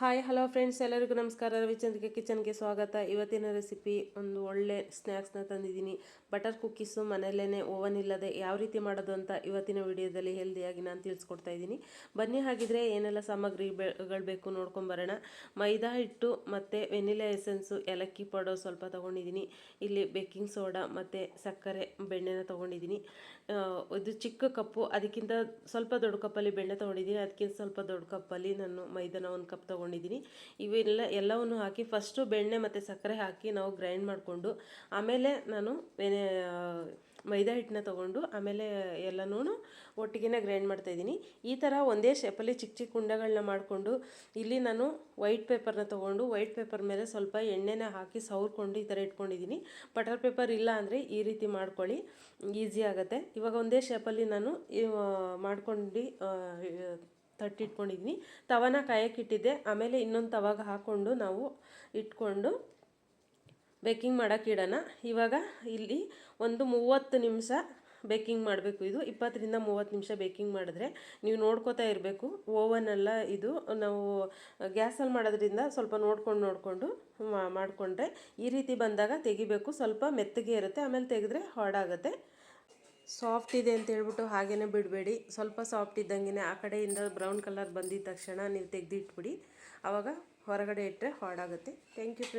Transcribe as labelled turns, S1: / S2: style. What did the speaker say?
S1: Hi, hello friends, ಎಲ್ಲರಿಗೂ ನಮಸ್ಕಾರ. ರವಿಚಂದ್ರಿಕೆ ಕಿಚನ್ಗೆ ಸ್ವಾಗತ. ಇವತ್ತಿನ ರೆಸಿಪಿ ಒಂದು ಒಳ್ಳೆ ಸ್ನ್ಯಾಕ್ಸ್ನ ತಂದಿದ್ದೀನಿ. ಬಟರ್ ಕುಕ್ಕೀಸು ಮನೆಯಲ್ಲೇ ಓವನ್ ಇಲ್ಲದೆ ಯಾವ ರೀತಿ ಮಾಡೋದು ಅಂತ ಇವತ್ತಿನ ವಿಡಿಯೋದಲ್ಲಿ ಹೆಲ್ದಿಯಾಗಿ ನಾನು ತಿಳಿಸ್ಕೊಡ್ತಾ ಇದ್ದೀನಿ. ಬನ್ನಿ, ಹಾಗಿದ್ರೆ ಏನೆಲ್ಲ ಸಾಮಗ್ರಿಗಳು ಬೇಕು ನೋಡ್ಕೊಂಬರೋಣ ಮೈದಾ ಹಿಟ್ಟು ಮತ್ತು ವೆನಿಲಾ ಎಸೆನ್ಸು ಏಲಕ್ಕಿ ಪೌಡರ್ ಸ್ವಲ್ಪ ತೊಗೊಂಡಿದ್ದೀನಿ. ಇಲ್ಲಿ ಬೇಕಿಂಗ್ ಸೋಡಾ ಮತ್ತು ಸಕ್ಕರೆ ಬೆಣ್ಣೆನ ತೊಗೊಂಡಿದ್ದೀನಿ. ಇದು ಚಿಕ್ಕ ಕಪ್ಪು, ಅದಕ್ಕಿಂತ ಸ್ವಲ್ಪ ದೊಡ್ಡ ಕಪ್ಪಲ್ಲಿ ಬೆಣ್ಣೆ ತೊಗೊಂಡಿದ್ದೀನಿ. ಅದಕ್ಕಿಂತ ಸ್ವಲ್ಪ ದೊಡ್ಡ ಕಪ್ಪಲ್ಲಿ ನಾನು ಮೈದಾನ ಒಂದು ಕಪ್ ತೊಗೊಂಡಿದ್ದೀನಿ ಇವೆಲ್ಲ, ಎಲ್ಲವನ್ನು ಹಾಕಿ ಫಸ್ಟು ಬೆಣ್ಣೆ ಮತ್ತು ಸಕ್ಕರೆ ಹಾಕಿ ನಾವು ಗ್ರೈಂಡ್ ಮಾಡಿಕೊಂಡು, ಆಮೇಲೆ ನಾನು ಮೈದಾ ಹಿಟ್ಟನ್ನ ತೊಗೊಂಡು ಆಮೇಲೆ ಎಲ್ಲನೂ ಒಟ್ಟಿಗೆ ಗ್ರೈಂಡ್ ಮಾಡ್ತಾಯಿದ್ದೀನಿ ಈ ಥರ ಒಂದೇ ಶೇಪಲ್ಲಿ ಚಿಕ್ಕ ಚಿಕ್ಕ ಉಂಡೆಗಳನ್ನ ಮಾಡಿಕೊಂಡು, ಇಲ್ಲಿ ನಾನು ವೈಟ್ ಪೇಪರ್ನ ತೊಗೊಂಡು ವೈಟ್ ಪೇಪರ್ ಮೇಲೆ ಸ್ವಲ್ಪ ಎಣ್ಣೆನ ಹಾಕಿ ಸವರ್ಕೊಂಡು ಈ ಥರ ಇಟ್ಕೊಂಡಿದ್ದೀನಿ ಬಟರ್ ಪೇಪರ್ ಇಲ್ಲ ಅಂದರೆ ಈ ರೀತಿ ಮಾಡ್ಕೊಳ್ಳಿ, ಈಸಿ ಆಗುತ್ತೆ. ಇವಾಗ ಒಂದೇ ಶೇಪಲ್ಲಿ ನಾನು ಮಾಡ್ಕೊಂಡು ತಟ್ಟಿ ಇಟ್ಕೊಂಡಿದ್ದೀನಿ ತವನ ಕಾಯಕ್ಕೆ ಇಟ್ಟಿದ್ದೆ. ಆಮೇಲೆ ಇನ್ನೊಂದು ತವಾಗ ಹಾಕ್ಕೊಂಡು ನಾವು ಇಟ್ಕೊಂಡು ಬೇಕಿಂಗ್ ಮಾಡೋಕೆ ಇಡೋಣ. ಇವಾಗ ಇಲ್ಲಿ ಒಂದು ಮೂವತ್ತು ನಿಮಿಷ ಬೇಕಿಂಗ್ ಮಾಡಬೇಕು ಇದು. ಇಪ್ಪತ್ತರಿಂದ ಮೂವತ್ತು ನಿಮಿಷ ಬೇಕಿಂಗ್ ಮಾಡಿದ್ರೆ ನೀವು ನೋಡ್ಕೋತಾ ಇರಬೇಕು. ಓವನೆಲ್ಲ ಇದು. ನಾವು ಗ್ಯಾಸಲ್ಲಿ ಮಾಡೋದ್ರಿಂದ ಸ್ವಲ್ಪ ನೋಡ್ಕೊಂಡು ನೋಡಿಕೊಂಡು ಮಾಡಿಕೊಂಡ್ರೆ ಈ ರೀತಿ ಬಂದಾಗ ತೆಗಿಬೇಕು. ಸ್ವಲ್ಪ ಮೆತ್ತಗೆ ಇರುತ್ತೆ. ಆಮೇಲೆ ತೆಗೆದ್ರೆ ಹಾರ್ಡಾಗುತ್ತೆ ಸಾಫ್ಟ್ ಇದೆ ಅಂತ ಹೇಳ್ಬಿಟ್ಟು ಹಾಗೇನೆ ಬಿಡಬೇಡಿ. ಸ್ವಲ್ಪ ಸಾಫ್ಟ್ ಇದ್ದಂಗೆ ಆ ಕಡೆಯಿಂದ ಬ್ರೌನ್ ಕಲರ್ ಬಂದಿದ ತಕ್ಷಣ ನೀವು ತೆಗೆದಿಟ್ಬಿಡಿ. ಆವಾಗ ಹೊರಗಡೆ ಇಟ್ಟರೆ ಹಾರ್ಡಾಗುತ್ತೆ ಥ್ಯಾಂಕ್ ಯು ಫ್ರೆಂಡ್ಸ್